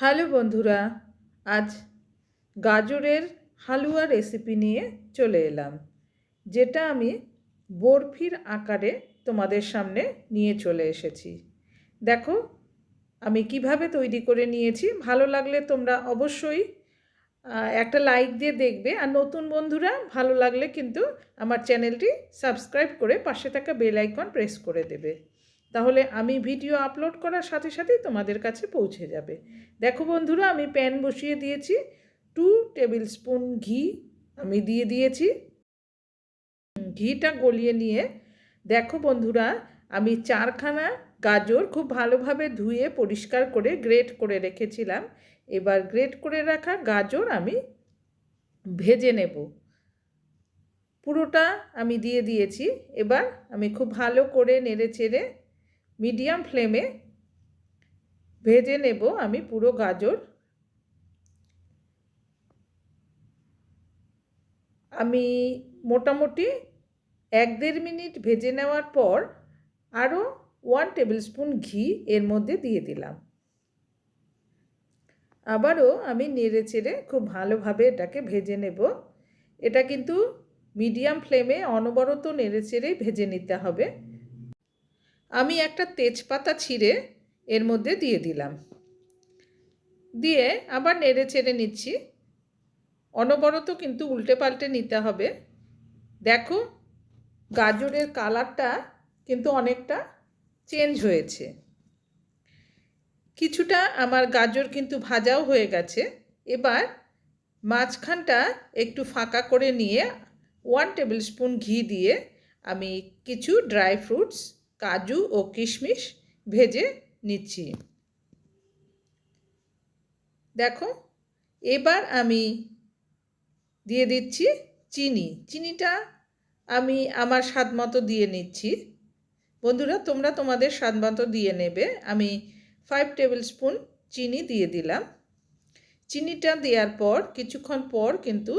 Hello বন্ধুরা, আজ গাজরের হালুয়া রেসিপি নিয়ে চলে এলাম, যেটা আমি বরফির আকারে তোমাদের সামনে নিয়ে চলে এসেছি। দেখো, আমি কীভাবে তৈরি করে নিয়েছি, ভালো লাগলে তোমরা অবশ্যই একটা লাইক দিয়ে দেখবে, আর নতুন বন্ধুরা, ভালো লাগলে কিন্তু আমার চ্যানেলটি সাবস্ক্রাইব করে পাশে থাকা বেল আইকন প্রেস করে দেবে। তাহলে আমি ভিডিও আপলোড করার সাথে সাথেই তোমাদের কাছে পৌঁছে যাবে। দেখো বন্ধুরা, আমি প্যান বসিয়ে দিয়েছি। টু টেবিল স্পুন ঘি আমি দিয়ে দিয়েছি। ঘিটা গলিয়ে নিয়ে, দেখো বন্ধুরা, আমি চারখানা গাজর খুব ভালোভাবে ধুয়ে পরিষ্কার করে গ্রেট করে রেখেছিলাম। এবার গ্রেট করে রাখা গাজর আমি ভেজে নেব। পুরোটা আমি দিয়ে দিয়েছি। এবার আমি খুব ভালো করে নেড়ে চেড়ে মিডিয়াম ফ্লেমে ভেজে নেব আমি পুরো গাজর। আমি মোটামুটি এক দেড় মিনিট ভেজে নেওয়ার পর আরও ওয়ান টেবিল স্পুন ঘি এর মধ্যে দিয়ে দিলাম। আবারও আমি নেড়ে চেড়ে খুব ভালোভাবে এটাকে ভেজে নেব। এটা কিন্তু মিডিয়াম ফ্লেমে অনবরত নেড়ে চেড়েই ভেজে নিতে হবে। আমি একটা তেজপাতা ছিঁড়ে এর মধ্যে দিয়ে দিলাম। দিয়ে আবার নেড়ে চেড়ে নিচ্ছি। অনবরত কিন্তু উল্টে পাল্টে নিতে হবে। দেখো, গাজরের কালারটা কিন্তু অনেকটা চেঞ্জ হয়েছে। কিছুটা আমার গাজর কিন্তু ভাজাও হয়ে গেছে। এবার মাঝখানটা একটু ফাঁকা করে নিয়ে ওয়ান টেবিল স্পুন ঘি দিয়ে আমি কিছু ড্রাই ফ্রুটস কাজু ও কিশমিশ ভেজে নিচ্ছি। দেখো, এবার আমি দিয়ে দিচ্ছি চিনি। চিনিটা আমি আমার স্বাদ মতো দিয়ে নিচ্ছি। বন্ধুরা, তোমরা তোমাদের স্বাদ মতো দিয়ে নেবে। আমি ফাইভ টেবিল স্পুন চিনি দিয়ে দিলাম। চিনিটা দেওয়ার পর, কিছুক্ষণ পর কিন্তু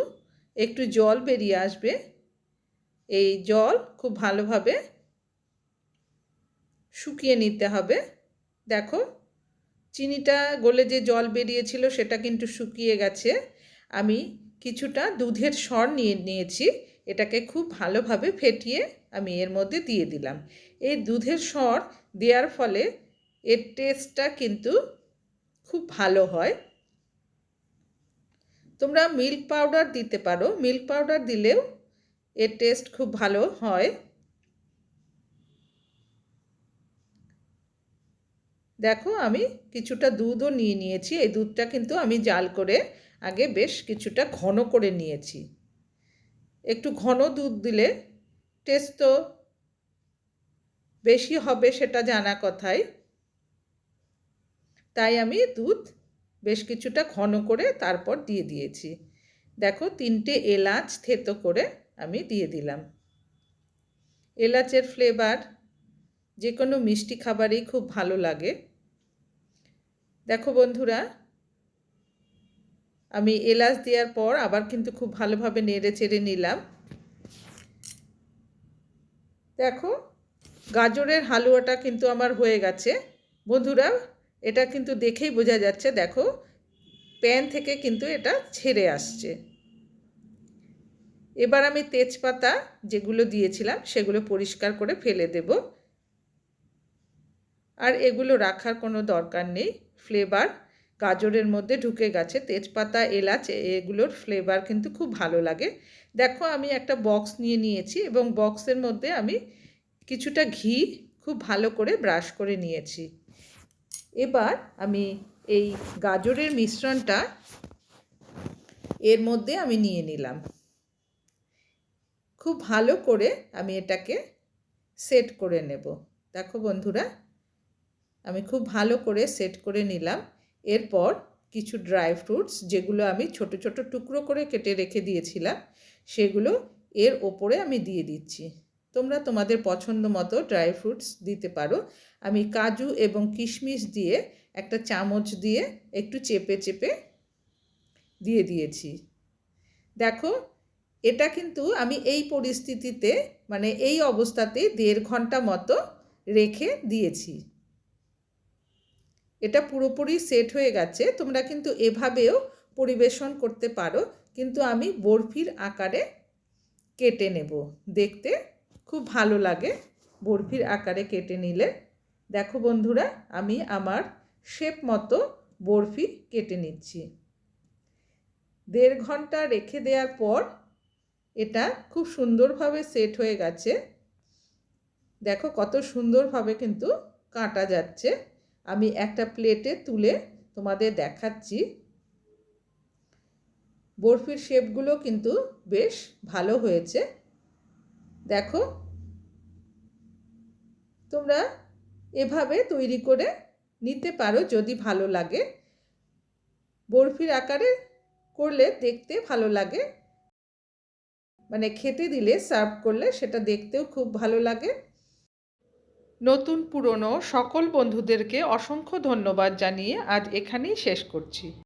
একটু জল বেরিয়ে আসবে। এই জল খুব ভালোভাবে শুকিয়ে নিতে হবে। দেখো, চিনিটা গলে যে জল বেরিয়েছিল সেটা কিন্তু শুকিয়ে গেছে। আমি কিছুটা দুধের সর নিয়ে নিয়েছি, এটাকে খুব ভালোভাবে ফেটিয়ে আমি এর মধ্যে দিয়ে দিলাম। এই দুধের সর দেওয়ার ফলে এর টেস্টটা কিন্তু খুব ভালো হয়। তোমরা মিল্ক পাউডার দিতে পারো। মিল্ক পাউডার দিলেও এর টেস্ট খুব ভালো হয়। দেখো, আমি কিছুটা দুধও নিয়ে নিয়েছি। এই দুধটা কিন্তু আমি জাল করে আগে বেশ কিছুটা ঘন করে নিয়েছি। একটু ঘন দুধ দিলে টেস্ট তো বেশি হবে সেটা জানা কথাই। তাই আমি দুধ বেশ কিছুটা ঘন করে তারপর দিয়ে দিয়েছি। দেখো, তিনটে এলাচ থেতো করে আমি দিয়ে দিলাম। এলাচের ফ্লেভার যে কোনো মিষ্টি খাবারেই খুব ভালো লাগে। দেখো বন্ধুরা, আমি এলাচ দেওয়ার পর আবার কিন্তু খুব ভালোভাবে নেড়ে চেড়ে নিলাম। দেখো, গাজরের হালুয়াটা কিন্তু আমার হয়ে গেছে। বন্ধুরা, এটা কিন্তু দেখেই বোঝা যাচ্ছে, দেখো, প্যান থেকে কিন্তু এটা ছেড়ে আসছে। এবার আমি তেজপাতা যেগুলো দিয়েছিলাম, সেগুলো পরিষ্কার করে ফেলে দেব। আর এগুলো রাখার কোনো দরকার নেই। ফ্লেভার গাজরের মধ্যে ঢুকে গেছে, তেজপাতা, এলাচ, এগুলোর ফ্লেভার কিন্তু খুব ভালো লাগে। দেখো, আমি একটা বক্স নিয়ে নিয়েছি এবং বক্সের মধ্যে আমি কিছুটা ঘি খুব ভালো করে ব্রাশ করে নিয়েছি। এবার আমি এই গাজরের মিশ্রণটা এর মধ্যে আমি নিয়ে নিলাম। খুব ভালো করে আমি এটাকে সেট করে নেব। দেখো বন্ধুরা আমি খুব ভালো করে সেট করে নিলাম। এরপর কিছু ড্রাই ফ্রুটস যেগুলো আমি ছোট ছোট টুকরো করে কেটে রেখে দিয়েছিলাম, সেগুলো এর ওপরে আমি দিয়ে দিচ্ছি। তোমরা তোমাদের পছন্দ মতো ড্রাই ফ্রুটস দিতে পারো। আমি কাজু এবং কিশমিশ দিয়ে একটা চামচ দিয়ে একটু চেপে চেপে দিয়ে দিয়েছি। দেখো, এটা কিন্তু আমি এই পরিস্থিতিতে মানে এই অবস্থাতে দেড় ঘণ্টা মতো রেখে দিয়েছি। এটা পুরোপুরি সেট হয়ে গেছে। তোমরা কিন্তু এভাবেও পরিবেশন করতে পারো। কিন্তু আমি বরফির আকারে কেটে নেব। দেখতে খুব ভালো লাগে বরফির আকারে কেটে নিলে। দেখো বন্ধুরা, আমি আমার শেপ মতো বরফি কেটে নিচ্ছি। দেড় ঘণ্টা রেখে দেওয়ার পর এটা খুব সুন্দরভাবে সেট হয়ে গেছে। দেখো কত সুন্দরভাবে কিন্তু কাটা যাচ্ছে। আমি একটা প্লেটে তুলে তোমাদের দেখাচ্ছি। বরফির শেপগুলো কিন্তু বেশ ভালো হয়েছে। দেখো। তোমরা এভাবে তৈরি করে নিতে পারো যদি ভালো লাগে। বরফির আকারে করলে দেখতে ভালো লাগে। মানে খেতে দিলে, সার্ভ করলে সেটা দেখতেও খুব ভালো লাগে। নতুন পুরনো সকল বন্ধুদেরকে অসংখ্য ধন্যবাদ জানিয়ে আজ এখানেই শেষ করছি।